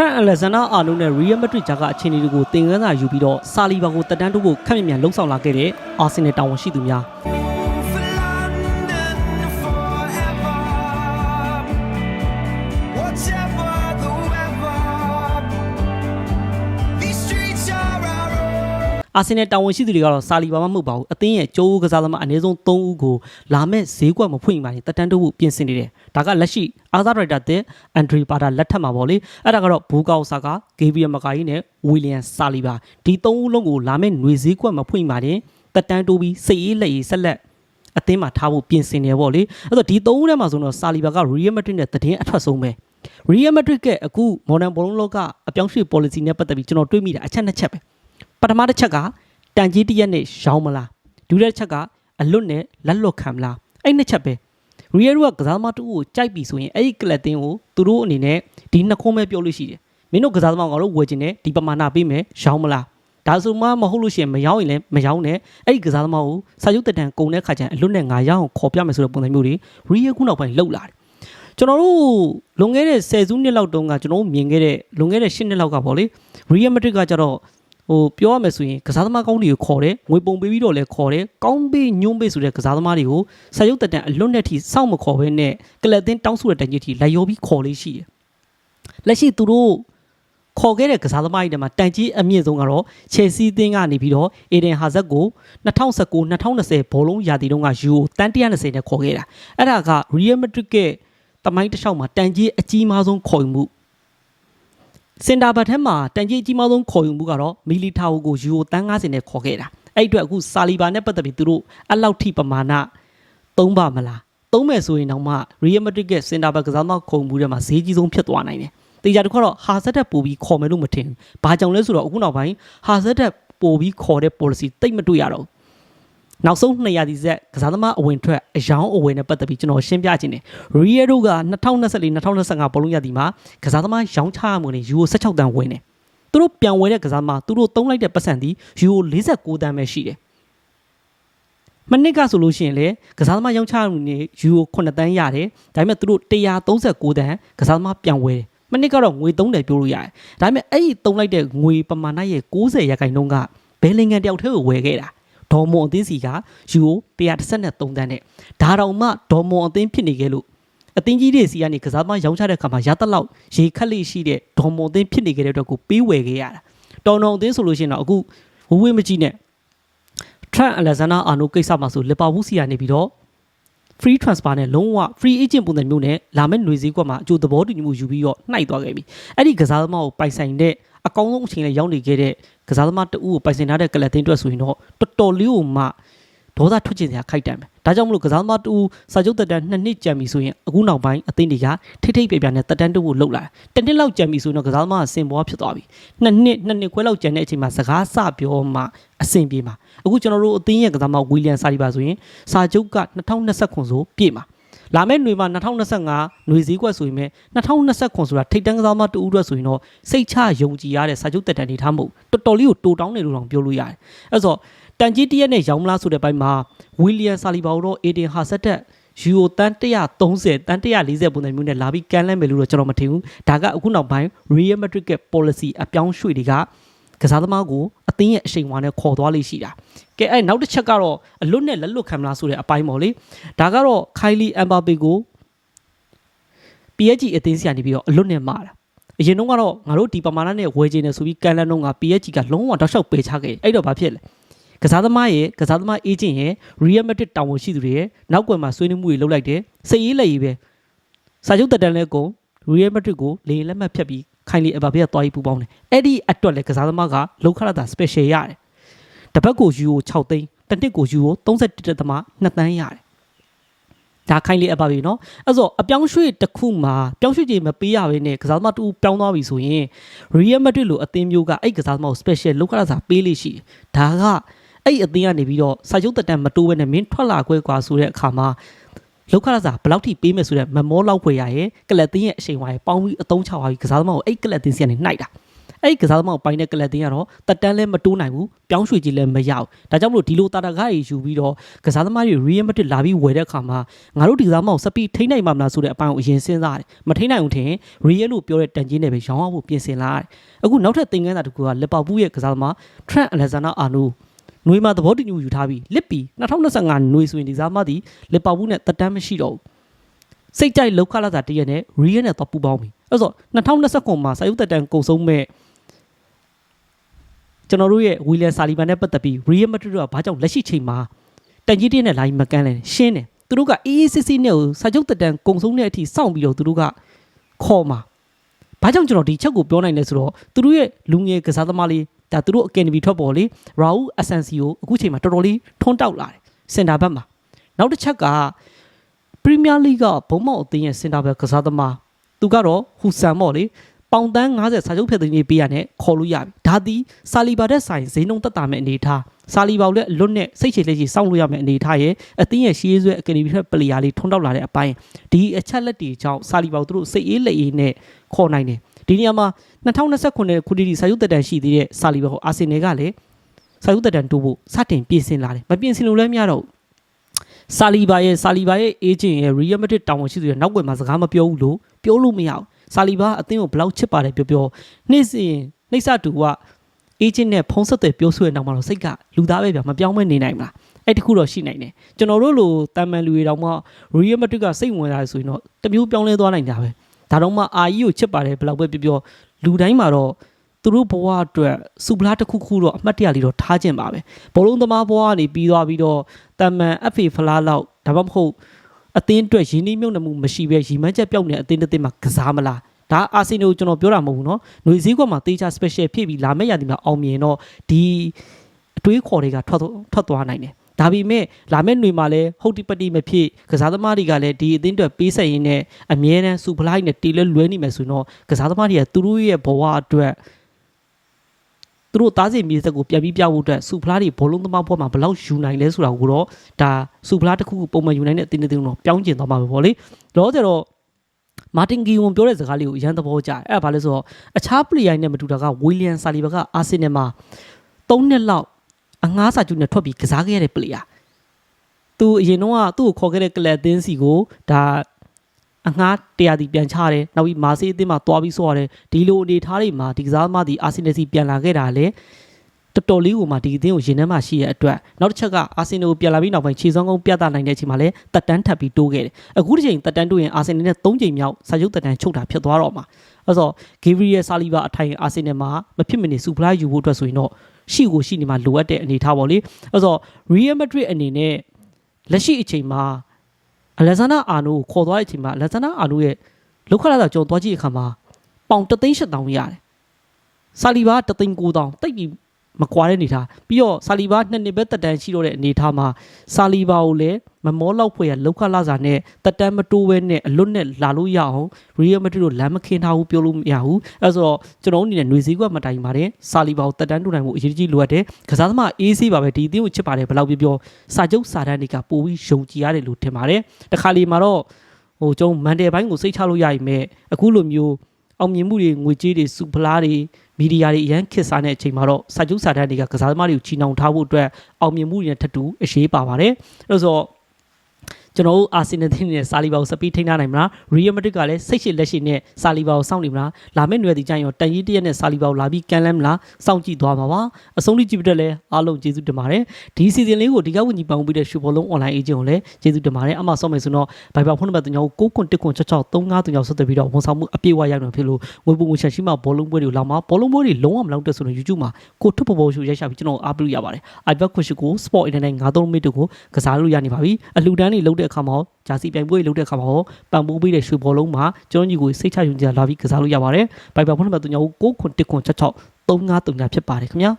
Trent Alexander-Arnold နဲ့ Real Madrid ကြားကအခြေအနေတွေကိုသင်ခန်းစာယူပြီးတော့ဆာလီဘာကိုတက်တန်းတိုးဖို့ခက်မြမြန်လှုံ့ဆော်လာခဲ့တဲ့အာဆင်နယ်တာဝန်ရှိသူများ အာဆင်နယ်တာဝန်ရှိသူတွေကတော့ဆာလီဘာမှမဟုတ်ပါဘူးအသင်းရဲ့ကျိုးကစားသမားအနည်းဆုံး3ဦးကိုလာမဲ့ဈေးကွက်မဖွင့်ပါနဲ့တက်တန်းတိုးဖို့ပြင်ဆင်နေတယ်ဒါကလက်ရှိအာဇာဒရိုက်တာတဲ့အန်ဒရီပါတာလက်ထက်မှာပေါ့လေအဲ့ဒါကတော့ဘူကောက်ဆာကာဂေဗီယယ်မကာယီနဲ့ဝီလီယံဆာလီဘာဒီ3ဦးလုံးကိုလာမဲ့ຫນွေဈေးကွက်မဖွင့်ပါနဲ့တက်တန်းတိုးပြီးစိတ်အေးလက်အေးဆက်လက်အသင်းမှာထားဖို့ပြင်ဆင်နေပေါ့လေအဲ့တော့ဒီ၃ဦးထဲမှာဆိုတော့ဆာလီဘာကရီယယ်မက်ဒရစ်နဲ့တည်င်းအထွက်ဆုံးပဲရီယယ်မက်ဒရစ်ကအခုမော်ဒန်ဘောလုံးလောကအပြောင်းရွှေ့ policy နဲ့ပတ်သက်ပြီးကျွန်တော်တွေးမိတာအချက်နှစ်ချက်ပဲ ပထမတစ်ချက်ကတန်ကြီးတစ်ရက်နဲ့ရောင်းမလားဒုတိယတစ်ချက်ကအလွတ်နဲ့လက်လွတ်ခံမလားအဲ့နှစ်ချက်ပဲရီယယ်တို့ကကစားသမားတူကိုကြိုက်ပြီဆိုရင်အဲ့ဒီကလပ်တင်းကိုသူတို့အနေနဲ့ဒီနှစ်ခုံးပဲပြောလို့ရှိတယ်မင်းတို့ကစားသမားကတော့ဝယ်ခြင်းနဲ့ဒီပမာဏပေးမယ်ရောင်းမလားဒါဆိုမှမဟုတ်လို့ရှိရင်မရောင်းရင်လည်းမရောင်းနဲ့အဲ့ဒီကစားသမားကိုစာချုပ်တက်တန်ကုန်တဲ့ခါကျရင်အလွတ်နဲ့ငါရအောင်ခေါ်ပြမယ်ဆိုတဲ့ပုံစံမျိုးတွေရီယယ်ခုနောက်ပိုင်းလှုပ်လာတယ်ကျွန်တော်တို့လွန်ခဲ့တဲ့10စုနှစ်လောက်တုန်းကကျွန်တော်တို့မြင်ခဲ့တဲ့လွန်ခဲ့တဲ့10နှစ်လောက်ကပေါ့လေရီယယ်မက်ဒရစ်ကကျတော့ ဟိုပြောရမယ်ဆိုရင်ကစားသမားကောင်းတွေကိုခေါ်တယ်ငွေပုံပေးပြီးတော့လည်းခေါ်တယ်ကောင်းပေးညွှန်းပေးဆိုတဲ့ကစားသမားတွေကိုစာရုပ်တက်တန်အလွတ်နဲ့ထိစောင့်မခေါ်ဘဲနဲ့ကလပ်တင်းတောင်းဆိုတဲ့တန်ကြီးထိလိုက်ရောပြီးခေါ်လေးရှိတယ်လက်ရှိသူတို့ခေါ်ခဲ့တဲ့ကစားသမားတွေထဲမှာတန်ကြီးအမြင့်ဆုံးကတော့ချယ်ဆီအသင်းကနေပြီးတော့အေဒင်ဟာဇက်ကို2019 2020ဘောလုံးရာသီတုန်းကယူရိုတန်120နဲ့ခေါ်ခဲ့တာအဲ့ဒါကရီယယ်မက်ဒရစ်ရဲ့တမိုင်းတစ်လျှောက်မှာတန်ကြီးအကြီးမားဆုံးခေါ်ယူမှု စင်တာဘတ်ထဲမှာတန်ကြီးအကြီးမားဆုံးခေါ်ယူမှုကတော့မီလီတာဝိုကိုယူရိုတန်း90နဲ့ခေါ်ခဲ့တာအဲ့အတွက်အခုဆာလီဘာနဲ့ပတ်သက်ပြီးသူတို့အဲ့လောက်ထိပမာဏသုံးပါမလားသုံးမယ်ဆိုရင်တော့မှရီယယ်မက်ဒရစ်ရဲ့စင်တာဘတ်ကစားသမားခေါ်မှုထဲမှာဈေးကြီးဆုံးဖြစ်သွားနိုင်တယ်တေချာတစ်ခါတော့ဟာဇက်တက်ပို့ပြီးခေါ်မယ်လို့မထင်ဘူး။ဘာကြောင့်လဲဆိုတော့အခုနောက်ပိုင်းဟာဇက်တက်ပို့ပြီးခေါ်တဲ့ policy တိတ်မတွေ့ရတော့ဘူး။ နောက်ဆုံး200ရာသီဆက်ကစားသမားအဝင်ထွက်အယောင်းအဝယ်နဲ့ပတ်သက်ပြီးကျွန်တော်ရှင်းပြခြင်းတယ်။ရီယယ်တို့က2024 2025ဘောလုံးရာသီမှာကစားသမားရောင်းချရမှုနဲ့ယူရို16တန်းဝင်တယ်။သူတို့ပြန်ဝယ်တဲ့ကစားသမားသူတို့သုံးလိုက်တဲ့ပတ်စံဒီယူရို49တန်းပဲရှိတယ်။မနစ်ကဆိုလို့ရှိရင်လေကစားသမားရောင်းချမှုနဲ့ယူရို9တန်းရတယ်။ဒါပေမဲ့သူတို့139တန်းကစားသမားပြန်ဝယ်တယ်။မနစ်ကတော့ငွေ3တယ်ပြောလို့ရတယ်။ဒါပေမဲ့အဲ့ဒီသုံးလိုက်တဲ့ငွေပမာဏရဲ့90ရာခိုင်နှုန်းကဘယ်လင်ငံတယောက်တည်းကိုဝယ်ခဲ့တာ။ ဒေါ်မွန်အသင်းစီကယူရို133တန်းနဲ့ဒါတောင်မှဒေါ်မွန်အသင်းဖြစ်နေခဲ့လို့အသင်းကြီးတွေစီကနေကစားသမားရောင်းချတဲ့အခါမှာရသက်လောက်ရေခက်လေးရှိတဲ့ဒေါ်မွန်အသင်းဖြစ်နေခဲ့တဲ့အတွက်ကိုပေးဝယ်ခဲ့ရတာ။တော်တော်အသင်းဆိုလို့ရှိရင်တော့အခုဝဝေးမကြည့်နဲ့ Trent Alexander-Arnold ကိစ္စမှာဆိုလီဗာပူးစီကနေပြီးတော့ free transfer နဲ့လုံးဝ free agent ပုံစံမျိုးနဲ့လာမဲ့ຫນွေစည်းကွက်မှာအကျိုးသဘောတူညီမှုယူပြီးတော့နှိုက်သွားခဲ့ပြီအဲ့ဒီကစားသမားကိုပိုင်ဆိုင်တဲ့ အကောင်းဆုံးအချိန်နဲ့ရောက်နေခဲ့တဲ့ကစားသမားတဦးကိုပိုင်ဆိုင်ထားတဲ့ကလပ်တင်းအတွက်ဆိုရင်တော့တော်တော်လေးကိုမှဒေါသထွက်ချင်စရာခိုက်တံပဲဒါကြောင့်မလို့ကစားသမားတဦးစာချုပ်တက်တန်းနှစ်နှစ်ကြံပြီဆိုရင်အခုနောက်ပိုင်းအသင်းတွေကထိထိပ်ပြပြနဲ့တက်တန်းတူဖို့လှုပ်လာတယ်တစ်နှစ်လောက်ကြံပြီဆိုရင်တော့ကစားသမားကစင်ပွားဖြစ်သွားပြီနှစ်နှစ်နှစ်နှစ်ခွဲလောက်ကြံတဲ့အချိန်မှာစကားစပြောမှအဆင်ပြေမှာအခုကျွန်တော်တို့အသင်းရဲ့ကစားသမားဝီလီယံစာရီပါဆိုရင်စာချုပ်က2020ခုဆိုပြည့်မှာ လာမယ့်ຫນွေမှာ2025ຫນွေစည်းကွက်ဆိုရင်ပဲ2029ဆိုတာထိတ်တန်းကစားသမားတူဦးအတွက်ဆိုရင်တော့စိတ်ချယုံကြည်ရတဲ့စာချုပ်တက်တန်နေထားမဟုတ်တော်တော်လေးကိုတိုးတောင်းတယ်လို့တောင်ပြောလို့ရတယ်အဲ့ဆိုတန်ကြီးတရက်နဲ့ရောင်းမလားဆိုတဲ့ဘက်မှာဝီလီယံဆာလီဘာကိုတော့အေဒင်ဟာဆက်တက်ယူရိုတန်130တန်140ပုံစံမျိုးနဲ့လာပြီးကန်လန့်မယ်လို့တော့ကျွန်တော်မထင်ဘူးဒါကအခုနောက်ပိုင်း Real Madrid ရဲ့ policy အပြောင်းရွှေ့တွေက ကစားသမားကိုအသင်းရဲ့အရှိန်အဝါနဲ့ခေါ်သွားလိမ့်ရှိတာကဲအဲ့နောက်တစ်ချက်ကတော့အလွတ်နဲ့လက်လွတ်ခံမလားဆိုတဲ့အပိုင်းပေါ့လေဒါကတော့ခိုင်လီအမ်ဘာပေကို PSG အသင်းစီကနေပြီးတော့အလွတ်နဲ့မှာတာအရင်တော့ကတော့ငါတို့ဒီပမာဏနဲ့ဝယ်ချင်တယ်ဆိုပြီးကန်လန်တော့က PSG ကလုံးဝတောက်လျှောက်ပယ်ချခဲ့တယ်အဲ့တော့ဘာဖြစ်လဲကစားသမားရဲ့ကစားသမားအေဂျင့်ရဲ့ Real Madrid တာဝန်ရှိသူတွေရဲ့နောက်ကွယ်မှာဆွေးနွေးမှုတွေလုပ်လိုက်တယ်စိတ်ရေးလက်ရေးပဲစာချုပ်တက်တန်းလဲကုန် Real Madrid ကိုလေရင်လက်မှတ်ဖြတ်ပြီး ခိုင်လီအဘာဘေးကသွားပြီးပူပေါင်းတယ်အဲ့ဒီအတွက်လဲကစားသမားကလောက်ခရတာ special ရတယ်တစ်ပတ်ကိုယူရို6သိန်းတစ်နှစ်ကိုယူရို31.2တန်းရတယ် ဒါခိုင်းလေးအပ်ပါပြီเนาะအဲ့ဆိုအပြောင်းရွှေ့တစ်ခုမှာပြောင်းရွှေ့ခြင်းမပေးရဘဲနဲ့ကစားသမားတူပြောင်းသွားပြီဆိုရင် Real Madrid လိုအသင်းမျိုးကအဲ့ကစားသမားကို special လောက်ခရစာပေးလိရှိတယ်ဒါကအဲ့အသင်းကနေပြီးတော့စာချုပ်တက်တန်မတိုးဘဲနဲ့မင်းထွက်လာခွဲကွာဆိုတဲ့အခါမှာ လောက်ခရစာဘယ်လောက်ထိပေးမယ်ဆိုတဲ့မမောလောက်ဖွယ်ရရဲ့ကလပ်သင်းရဲ့အချိန်ဝါရဲ့ပေါင်းပြီးအသုံးချသွားပြီးကစားသမားကိုအဲ့ကလပ်သင်းစီကနေနှိုက်တာအဲ့ဒီကစားသမားကိုပိုင်းတဲ့ကလပ်တင်ကတော့တက်တန်းလည်းမတိုးနိုင်ဘူးပြောင်းရွှေ့ကြီးလည်းမရဘူးဒါကြောင့်မလို့ဒီလိုတာတာကားကြီးယူပြီးတော့ကစားသမားတွေ Real Madrid လာပြီးဝယ်တဲ့အခါမှာငါတို့ဒီကစားသမားကိုစပီထိနိုင်မှာမလားဆိုတဲ့အပိုင်းကိုအရင်စဉ်းစားတယ်မထိနိုင်ဘူးထင် Real လို့ပြောတဲ့တန်ကြီးနဲ့ပဲရောင်းရဖို့ပြင်ဆင်လာတယ်အခုနောက်ထပ်သင်ခန်းစာတစ်ခုကလီဗာပူးရဲ့ကစားသမား Trent Alexander-Arnold နွေမှာသဘောတူညီမှုယူထားပြီးလစ်ပြီး2025နွေဆိုရင်ဒီကစားသမားဒီလီဗာပူးနဲ့တက်တန်းမရှိတော့ဘူးစိတ်ကြိုက်လောက်ခလာတာတရက်နဲ့ Real နဲ့တော့ပူပေါင်းပြီအဲ့ဆို2029မှာစာရုပ်တက်တန်းကုန်ဆုံးမဲ့ကျွန်တော်တို့ရဲ့ဝီလန်ဆာလီဗန်နဲ့ပတ်သက်ပြီး Real Madrid ကဘာကြောင့်လက်ရှိချိန်မှာတန်ကြီးတင်းနဲ့လိုင်းမကန်လဲရှင်းတယ်သူတို့ကအေးအေးစစ်စစ်နဲ့ကိုစာချုပ်တက်တန်းကုန်ဆုံးတဲ့အထိစောင့်ပြီးတော့သူတို့ကခေါ်မှာဘာကြောင့်ကျွန်တော်ဒီချက်ကိုပြောနိုင်လဲဆိုတော့သူတို့ရဲ့လူငယ်ကစားသမားလေး ဒါသူတို့အကယ်ဒမီထွက်ပေါ်လေရာဦးအဆန်စီကိုအခုချိန်မှာတော်တော်လေးထွန်းတောက်လာတယ်စင်တာဘက်မှာနောက်တစ်ချက်ကပရီးမီးယားလိဂ်ကဘုံမောက်အသင်းရဲ့စင်တာဘက်ကစားသမားသူကတော့ဟူဆန်ပေါ့လေပေါင်တန်း90စာချုပ်ဖက်သိမ်းရေးပေးရတဲ့ခေါ်လို့ရပြီဒါသည်ဆာလီဘာတဲ့ဆိုင်ဈေးနှုန်းတက်တာမဲ့အနေထားဆာလီဘာကိုလည်းအလွတ်နဲ့စိတ်ချလက်ချစောင့်လို့ရမယ့်အနေထားရဲ့အသင်းရဲ့ရှေးဆွဲအကယ်ဒမီဖက်ပလီယာလေးထွန်းတောက်လာတဲ့အပိုင်းဒီအချက်လက်တွေကြောင့်ဆာလီဘာကိုသူတို့စိတ်အေးလက်အေးနဲ့ခေါ်နိုင်တယ် ဒီနေရာမှာ2029ခုနှစ်ဒီစာရုပ်တက်တန်ရှိသေးတဲ့ဆာလီဘာကိုအာဆင်နယ်ကလည်းစာရုပ်တက်တန်တိုးဖို့စတင်ပြင်ဆင်လာတယ်မပြင်ဆင်လို့လည်းမရတော့ဘူးဆာလီဘာရဲ့ဆာလီဘာရဲ့အေဂျင့်ရဲ့ Real Madrid တာဝန်ရှိသူရဲ့နောက်ွယ်မှာစကားမပြောဘူးလို့ပြောလို့မရဘူးဆာလီဘာအသင်းကိုဘယ်လောက်ချစ်ပါတယ်ပြောပြောနေ့စဉ်နှိမ့်စတူကအေဂျင့်နဲ့ဖုန်းဆက်သွယ်ပြောဆိုတဲ့နောက်မှာတော့စိတ်ကလူသားပဲဗျမပြောင်းမနေနိုင်ဘူးလားအဲ့တခုတော့ရှိနိုင်တယ်ကျွန်တော်တို့လိုတာမန်လူတွေတောင်မှ Real Madrid ကစိတ်ဝင်စားတယ်ဆိုရင်တော့တမျိုးပြောင်းလဲသွားနိုင်တာပဲ ဒါတော့မှအာကြီးကိုချစ်ပါတယ်ဘယ်လောက်ပဲပြောပြောလူတိုင်းမှာတော့သူတို့ဘဝအတွက်စူပလာတစ်ခုခုတော့အမှတ်တရလေးတော့ထားခြင်းပါပဲဘောလုံးသမားဘဝကနေပြီးသွားပြီးတော့တာမန် FA ဖလားလောက်ဒါမှမဟုတ်အသင်းအတွက်ရင်းနှီးမြှုပ်နှံမှုမရှိပဲရီမန်းချက်ပြောက်နေတဲ့အသင်းတစ်သင်းမှာကစားမလားဒါအာဆင်နယ်ကိုကျွန်တော်ပြောတာမဟုတ်ဘူးเนาะຫນွေစည်းကွက်မှာတေချာ special ဖြစ်ပြီးလာမယ့်ရာသီမှာအောင်မြင်တော့ဒီအတွေးခေါ်တွေကထွက်ထွက်သွားနိုင်တယ် ဒါပေမဲ့လာမယ့်ຫນွေမှာလည်းဟုတ်တိပတိမဖြစ်ကစားသမားတွေကလည်းဒီအသင်းအတွက်ပေးဆက်ရင်းနဲ့အမြဲတမ်းစူပလိုက်နဲ့တီလဲလွဲနေမယ်ဆိုတော့ကစားသမားတွေကသူတို့ရဲ့ဘဝအတွက်သူတို့သားစီမြေစက်ကိုပြန်ပြီးပြဖို့အတွက်စူဖလားတွေဘောလုံးသမားဘဝမှာဘယ်လောက်ယူနိုင်လဲဆိုတာကိုတော့ဒါစူဖလားတစ်ခုခုပုံမှန်ယူနိုင်တဲ့အသင်းတစ်သင်းတော့ပြောင်းကျင်သွားမှာပဲပေါ့လေတော့ကျတော့မာတင်ဂီဝန်ပြောတဲ့စကားလေးကိုအရန်သဘောကျတယ်အဲ့ဒါဘာလဲဆိုတော့အခြားပလီယိုင်နဲ့မတူတာကဝီလီယံဆာလီဘာကအာဆင်နယ်မှာ၃နှစ်လောက် အငှားစာချုပ်နဲ့ထွက်ပြီးကစားခဲ့ရတဲ့ပလီယာသူအရင်တော့ကသူ့ကိုခေါ်ခဲ့တဲ့ကလပ်အသင်းစီကိုဒါအငှားတရားတီပြန်ချတယ်နောက်ပြီးမာဆေးအသင်းမှာတွားပြီးဆော့ရတယ်ဒီလိုအနေထားတွေမှာဒီကစားသမားဒီအာဆင်နယ်စီပြန်လာခဲ့တာလေတော်တော်လေးကိုမှဒီအသင်းကိုရင်ထဲမှာရှိရဲ့အတွက်နောက်တစ်ချက်ကအာဆင်နယ်ကိုပြန်လာပြီးနောက်ပိုင်းခြေစွမ်းကုန်းပြသနိုင်တဲ့အချိန်မှာလည်းတက်တန်းထပ်ပြီးတိုးခဲ့တယ်အခုဒီချိန်တက်တန်းတိုးရင်အာဆင်နယ်နဲ့၃ချိန်မြောက်စာချုပ်တက်တန်းချုပ်တာဖြစ်သွားတော့မှာအဲ့တော့ဂေဗရီယယ်ဆာလီဘာအထိုင်အာဆင်နယ်မှာမဖြစ်မနေစူပလာယူဖို့အတွက်ဆိုရင်တော့ ရှိကိုရှိနေမှာလိုအပ်တဲ့အနေထားပေါ့လေအဲ့တော့ Real Madrid အနေနဲ့လက်ရှိအချိန်မှာအလက်ဇန္ဒာအာနိုကိုခေါ်သွားတဲ့အချိန်မှာအလက်ဇန္ဒာအာနိုရဲ့လောက်ခလာတာကြော်သွားကြည့်တဲ့အခါမှာပေါင်3သိန်း8တောင်းရတယ်ဆာလီဘာ3သိန်း9တောင်းတိတ်ပြီး မကွာတဲ့အနေထားပြီးတော့ဆာလီဘာနှစ်နှစ်ပဲတက်တန်းရှိတော့တဲ့အနေထားမှာဆာလီဘာကိုလည်းမမောလောက်ဖွယ်ရလောက်ခလာစာနဲ့တက်တန်းမတိုးဘဲနဲ့အလွတ်နဲ့လာလို့ရအောင်ရီယယ်မက်ဒရစ်တို့လမ်းမခင်းထားဘူးပြောလို့မရဘူးအဲဆိုတော့ကျွန်တော်တို့အနေနဲ့ຫນွေစည်းကွက်မတိုင်ပါတယ်ဆာလီဘာကိုတက်တန်းတိုးနိုင်မှုအရေးကြီးလိုအပ်တယ်ကစားသမားအေးဆေးပါပဲဒီအသင်းကိုချစ်ပါတယ်ဘယ်လောက်ပြောပြောစာချုပ်စာတမ်းတွေကပိုပြီးယုံကြည်ရတယ်လို့ထင်ပါတယ်တခါလီမှာတော့ဟိုကျွန်တော်မန်တယ်ဘိုင်းကိုစိတ်ချလို့ရရင်မဲ့အခုလိုမျိုးအောင်မြင်မှုတွေငွေကြေးတွေစုဖလားတွေ မီဒီယာတွေအရန်ခစ်စားတဲ့အချိန်မှာတော့စာချုပ်စာတမ်းတွေကကစားသမားတွေကိုချီနှောင်ထားဖို့အတွက်အောင်မြင်မှုတွေနဲ့ထပ်တူအရေးပါပါတယ်အဲဆိုတော့ ကျွန်တော်တို့အာဆင်နယ်တင်းနဲ့ဆာလီဘာကိုစပီးထိန်းထားနိုင်မလားရီယယ်မက်ဒရစ်ကလည်းစိတ်ရှိလက်ရှိနဲ့ဆာလီဘာကိုစောင့်နေမလားလာမယ့်နယ်ဒီကျရင်ရောတန်ကြီးတရက်နဲ့ဆာလီဘာကိုလာပြီးကန်လမ်းမလားစောင့်ကြည့်သွားမှာပါအဆုံးထိကြည့်ပြတဲ့လဲအားလုံးကျေးဇူးတင်ပါတယ်ဒီစီဇန်လေးကိုဒီကဝန်ကြီးပန်ပြီးတဲ့ရှူဘောလုံးအွန်လိုင်းအေဂျင့်ကိုလည်းကျေးဇူးတင်ပါတယ်အမှဆော့မယ်ဆိုတော့ဘိုင်ဘာဖုန်းနံပါတ်3ကို9ကွန်1ကွန်6 6 3 5 3 6ဆက်သွယ်ပြီးတော့ဝန်ဆောင်မှုအပြည့်အဝရနိုင်ဖြစ်လို့ငွေပုံငွေချက်ရှိမှဘောလုံးပွဲတွေကိုလာမှာဘောလုံးပွဲတွေလုံးဝမလောက်တဲ့ဆိုတော့ YouTube မှာကိုထုတ်ပေါ်ပေါ်ရှူရိုက်ရှာပြီးကျွန်တော်အားပေးလို့ရပါတယ် iBet ခွရှိကို Sport Internet 93မိနစ်ကိုကစားလို့ရနေပါပြီအလှူဒန်းတွေလုပ်တဲ့အခါမှာဂျာစီပြိုင်ပွဲတွေလုပ်တဲ့အခါမှာပံ့ပိုးပေးတဲ့ရွှေဘောလုံးမှာကျွန်တော်ညီကိုစိတ်ချယုံကြည်လာပြီးကစားလို့ရပါတယ်ဘိုင်ဘာဖုန်းနံပါတ်3ကို9ကွန်1ကွန်6 6 3 5 3ဖြစ်ပါတယ်ခင်ဗျာ